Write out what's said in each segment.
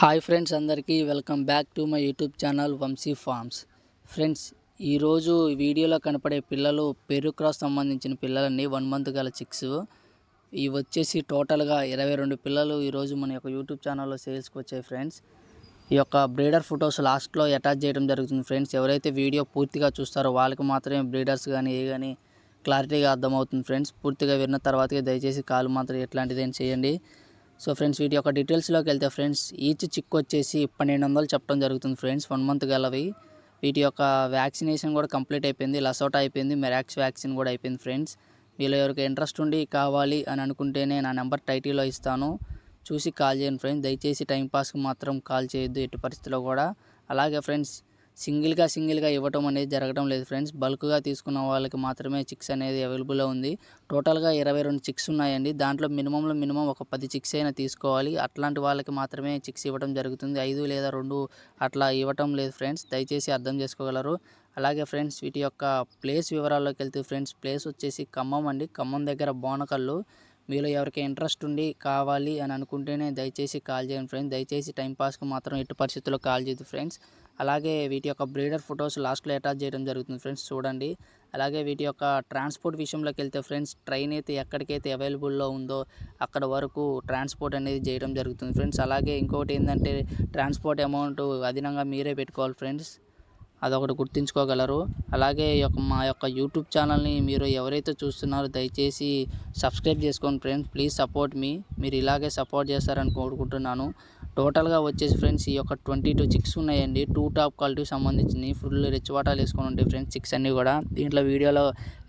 Hi friends అందరికీ welcome back to my YouTube channel Vamshi farms. Friends ఈరోజు వీడియోలో కనపడే పిల్లలు పెరుక్రాస్ సంబంధించిన పిల్లలండి వన్ మంత్ గల చిక్స్. ఇవి వచ్చేసి టోటల్గా ఇరవై రెండు పిల్లలు ఈరోజు మన యొక్క యూట్యూబ్ ఛానల్లో సేల్స్కి వచ్చాయి ఫ్రెండ్స్. ఈ యొక్క బ్రీడర్ ఫొటోస్ లాస్ట్లో అటాచ్ చేయడం జరుగుతుంది ఫ్రెండ్స్. ఎవరైతే వీడియో పూర్తిగా చూస్తారో వాళ్ళకి మాత్రమే బ్రీడర్స్ కానీ ఏ కానీ క్లారిటీగా అర్థమవుతుంది ఫ్రెండ్స్. పూర్తిగా విన్న తర్వాతకే దయచేసి కాల్ మాత్రం ఎట్లాంటిదేం చేయండి. సో ఫ్రెండ్స్ వీటి యొక్క డీటెయిల్స్లోకి వెళ్తే ఫ్రెండ్స్ ఈచ్ చిక్ వచ్చేసి పన్నెండు వందలు చెప్పడం జరుగుతుంది ఫ్రెండ్స్. వన్ మంత్ గలవి వీటి యొక్క వ్యాక్సినేషన్ కూడా కంప్లీట్ అయిపోయింది. లసోటా అయిపోయింది. మెరాక్స్ వ్యాక్సిన్ కూడా అయిపోయింది ఫ్రెండ్స్. మీలో ఎవరికి ఇంట్రెస్ట్ ఉండి కావాలి అని అనుకుంటేనే నా నెంబర్ టైటిల్లో ఇస్తాను. చూసి కాల్ చేయండి ఫ్రెండ్స్. దయచేసి టైంపాస్కి మాత్రం కాల్ చేయొద్దు ఎట్టి పరిస్థితిలో కూడా. అలాగే ఫ్రెండ్స్ సింగిల్గా సింగిల్గా ఇవ్వటం అనేది జరగడం లేదు ఫ్రెండ్స్. బల్క్గా తీసుకున్న వాళ్ళకి మాత్రమే చిక్స్ అనేది అవైలబుల్లో ఉంది. టోటల్గా ఇరవై రెండు చిక్స్ ఉన్నాయండి. దాంట్లో మినిమంలో మినిమం ఒక పది చిక్స్ అయినా తీసుకోవాలి. అట్లాంటి వాళ్ళకి మాత్రమే చిక్స్ ఇవ్వడం జరుగుతుంది. ఐదు లేదా రెండు అట్లా ఇవ్వటం లేదు ఫ్రెండ్స్. దయచేసి అర్థం చేసుకోగలరు. అలాగే ఫ్రెండ్స్ వీటి యొక్క ప్లేస్ వివరాల్లోకి వెళ్తే ఫ్రెండ్స్ ప్లేస్ వచ్చేసి ఖమ్మం అండి. ఖమ్మం దగ్గర బోనకల్లు. మీలో ఎవరికి ఇంట్రెస్ట్ ఉండి కావాలి అని అనుకుంటేనే దయచేసి కాల్ చేయండి ఫ్రెండ్స్. దయచేసి టైంపాస్కి మాత్రం ఎట్టి పరిస్థితుల్లో కాల్ చేయదు ఫ్రెండ్స్. అలాగే వీటి యొక్క బ్రీడర్ ఫొటోస్ లాస్ట్లో అటాచ్ చేయడం జరుగుతుంది ఫ్రెండ్స్ చూడండి. అలాగే వీటి యొక్క ట్రాన్స్పోర్ట్ విషయంలోకి వెళ్తే ఫ్రెండ్స్ ట్రైన్ అయితే ఎక్కడికైతే అవైలబుల్లో ఉందో అక్కడ వరకు ట్రాన్స్పోర్ట్ అనేది చేయడం జరుగుతుంది ఫ్రెండ్స్. అలాగే ఇంకొకటి ఏంటంటే ట్రాన్స్పోర్ట్ అమౌంట్ అదనంగా మీరే పెట్టుకోవాలి ఫ్రెండ్స్. అదొకటి గుర్తుంచుకోగలరు. అలాగే ఈ యొక్క మా యొక్క యూట్యూబ్ ఛానల్ని మీరు ఎవరైతే చూస్తున్నారో దయచేసి సబ్స్క్రైబ్ చేసుకోండి ఫ్రెండ్స్. ప్లీజ్ సపోర్ట్ మీ. మీరు ఇలాగే సపోర్ట్ చేస్తారని కోరుకుంటున్నాను. టోటల్గా వచ్చేసి ఫ్రెండ్స్ ఈ యొక్క ట్వంటీ టూ చిక్స్ ఉన్నాయండి. టూ టాప్ క్వాలిటీకి సంబంధించింది ఫుల్ రిచ్ వాటాలు వేసుకొని ఉంటాయి ఫ్రెండ్స్ చిక్స్ అన్నీ కూడా. దీంట్లో వీడియోలో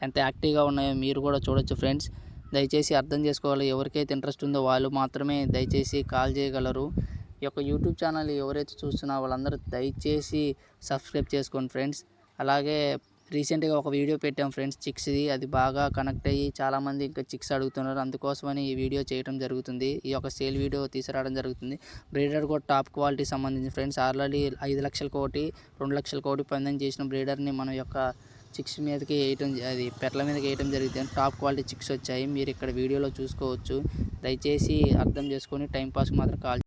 ఎంత యాక్టివ్గా ఉన్నాయో మీరు కూడా చూడొచ్చు ఫ్రెండ్స్. దయచేసి అర్థం చేసుకోవాలి ఎవరికైతే ఇంట్రెస్ట్ ఉందో వాళ్ళు మాత్రమే దయచేసి కాల్ చేయగలరు. ఈ యొక్క యూట్యూబ్ ఛానల్ ఎవరైతే చూస్తున్నారో వాళ్ళందరూ దయచేసి సబ్స్క్రైబ్ చేసుకోండి ఫ్రెండ్స్. అలాగే రీసెంట్గా ఒక వీడియో పెట్టాం ఫ్రెండ్స్ చిక్స్ది. అది బాగా కనెక్ట్ అయ్యి చాలామంది ఇంకా చిక్స్ అడుగుతున్నారు. అందుకోసమని ఈ వీడియో చేయడం జరుగుతుంది. ఈ యొక్క సేల్ వీడియో తీసుకురావడం జరుగుతుంది. బ్రీడర్ కూడా టాప్ క్వాలిటీ సంబంధించి ఫ్రెండ్స్. ఆల్రెడీ ఐదు లక్షల కోటి రెండు లక్షల కోటి పందెం చేసిన బ్రీడర్ని మన యొక్క చిక్స్ మీదకి వేయటం అది పెట్ల మీదకి వేయటం జరుగుతుంది. టాప్ క్వాలిటీ చిక్స్ వచ్చాయి. మీరు ఇక్కడ వీడియోలో చూసుకోవచ్చు. దయచేసి అర్థం చేసుకొని టైంపాస్కి మాత్రం కాల్